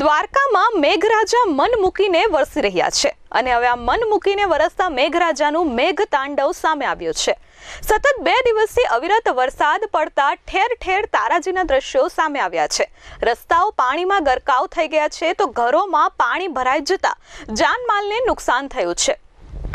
દ્વારકામાં મેઘરાજા મન મૂકીને વરસી રહ્યા છે. અને હવે આ મન મૂકીને વરસતા મેઘરાજાનું મેઘ તાંડવ સામે આવ્યું છે. સતત બે દિવસથી અવિરત વરસાદ પડતા ઠેર ઠેર તારાજીના દ્રશ્યો સામે આવ્યા છે. રસ્તાઓ પાણીમાં ગરકાવ થઈ ગયા છે તો ઘરોમાં પાણી ભરાઈ જતા જાનમાલને નુકસાન થયું છે.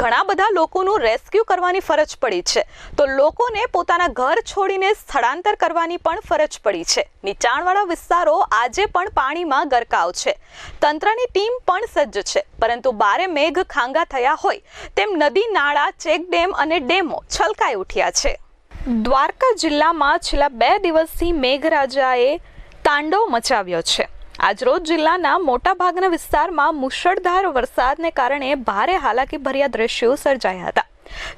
ઘણા બધા લોકોનું રેસ્ક્યુ કરવાની ફરજ પડી છે. તો લોકોને પોતાના ઘર છોડીને સ્થળાંતર કરવાની પણ ફરજ પડી છે. નીચાણવાળા વિસ્તારો આજે પણ પાણીમાં ગરકાવ છે. તંત્રની ટીમ પણ સજ્જ છે. પરંતુ બારે મેઘ ખાંગા થયા હોય તેમ નદી નાળા ચેક ડેમ અને ડેમો છલકાઈ ઉઠ્યા છે. દ્વારકા જિલ્લામાં છેલ્લા બે દિવસથી મેઘરાજાએ તાંડવ મચાવ્યો છે. આજરોજ જિલ્લાના મોટાભાગના વિસ્તારમાં મુશળધાર વરસાદને કારણે ભારે હાલાકી ભર્યા દ્રશ્યો સર્જાયા હતા,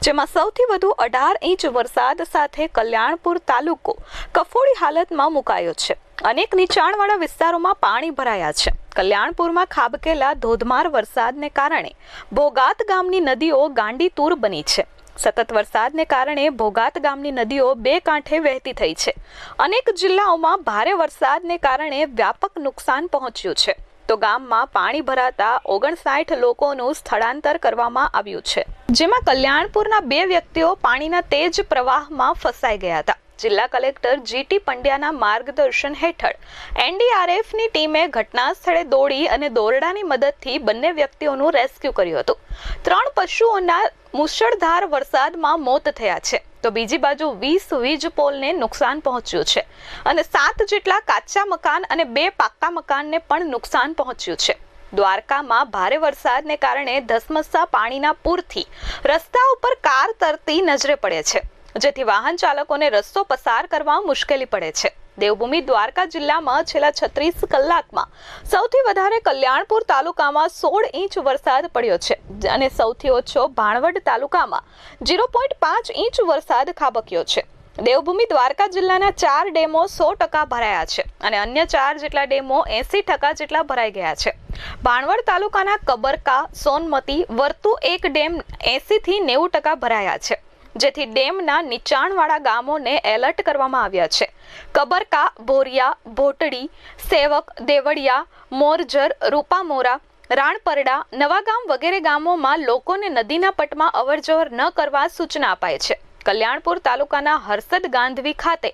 જેમાં સૌથી વધુ અઢાર ઇંચ વરસાદ સાથે કલ્યાણપુર તાલુકો કફોડી હાલતમાં મુકાયો છે. અનેક નીચાણવાળા વિસ્તારોમાં પાણી ભરાયા છે. કલ્યાણપુરમાં ખાબકેલા ધોધમાર વરસાદને કારણે ભોગાત ગામની નદીઓ ગાંડીતૂર બની છે. સતત વરસાદને કારણે ભોગાત ગામની નદીઓ બે કાંઠે વહેતી થઈ છે. અનેક જિલ્લાઓમાં ભારે વરસાદને કારણે વ્યાપક નુકસાન પહોંચ્યું છે. તો ગામમાં પાણી ભરાતા ઓગણસાઠ લોકોનું સ્થળાંતર કરવામાં આવ્યું છે. જેમાં કલ્યાણપુરના બે વ્યક્તિઓ પાણીના તેજ પ્રવાહમાં ફસાઈ ગયા હતા. જિલ્લા કલેક્ટર જીટી પંડ્યાના માર્ગદર્શન હેઠળ એનડીઆરએફની ટીમે ઘટના સ્થળે દોડી અને દોરડાની મદદથી બંને વ્યક્તિઓનું રેસ્ક્યુ કર્યું હતું. ત્રણ પશુઓના મુશળધાર વરસાદમાં મોત થયા છે. તો બીજી બાજુ વીસ વીજ પોલને નુકસાન પહોંચ્યું છે અને સાત જેટલા કાચા મકાન અને બે પાક્કા મકાનને પણ નુકસાન પહોંચ્યું છે. દ્વારકામાં ભારે વરસાદને કારણે ધસમસતા પાણીના પૂરથી રસ્તા ઉપર કાર તરતી નજરે પડે છે. જેથી વાહન ચાલકોને રસ્તો પસાર કરવા મુશ્કેલી પડે છે. દેવભૂમિ દ્વારકા જિલ્લામાં છેલ્લા છત્રીસ કલાકમાં સૌથી વધારે કલ્યાણપુર તાલુકામાં સોળ ઇંચ વરસાદ પડ્યો છે અને સૌથી ઓછો ભાણવડ તાલુકામાં ઝીરો પોઈન્ટ પાંચ ઇંચ વરસાદ ખાબક્યો છે. દેવભૂમિ દ્વારકા જિલ્લાના ચાર ડેમો સો ટકા ભરાયા છે અને અન્ય ચાર જેટલા ડેમો એસી ટકા જેટલા ભરાઈ ગયા છે. ભાણવડ તાલુકાના કબરકા, સોનમતી, વર્તુ એક ડેમ એસી થી નેવું ટકા ભરાયા છે. જેથી ડેમના નીચાણવાળા ગામોને એલર્ટ કરવામાં આવ્યા છે. કબરકા ભોરિયા ભોટડી સેવક, દેવળિયા, મોરજર, રૂપામોરા, રાણપરડા, નવાગામ વગેરે ગામોમાં લોકોને નદીના પટમાં અવરજવર ન કરવા સૂચના અપાય છે. કલ્યાણપુર તાલુકાના હર્ષદ ગાંધવી ખાતે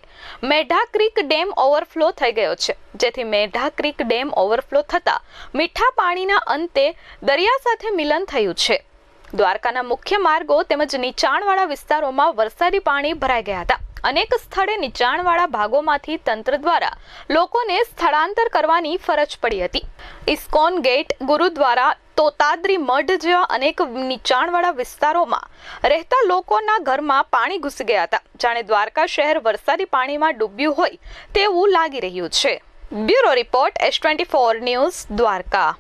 મેઢા ક્રીક ડેમ ઓવરફ્લો થઈ ગયો છે, જેથી મેઢા ક્રીક ડેમ ઓવરફ્લો થતા મીઠા પાણીના અંતે દરિયા સાથે મિલન થયું છે. દ્વારકાના મુખ્ય માર્ગો તેમજ નીચાણવાળા વિસ્તારોમાં વરસાદી પાણી ભરાઈ ગયા હતા. અનેક સ્થળે નીચાણવાળા ભાગોમાંથી તંત્ર દ્વારા લોકોને સ્થળાંતર કરવાની ફરજ પડી હતી. ઇસ્કોન ગેટ, ગુરુદ્વારા, તોતાદ્રી મઢ જેવા અનેક નીચાણવાળા વિસ્તારોમાં રહેતા લોકોના ઘરમાં પાણી ઘૂસી ગયા હતા. જાણે દ્વારકા શહેર વરસાદી પાણીમાં ડૂબ્યું હોય તેવું લાગી રહ્યું છે. Bureau report, S twenty four news, Dwarka.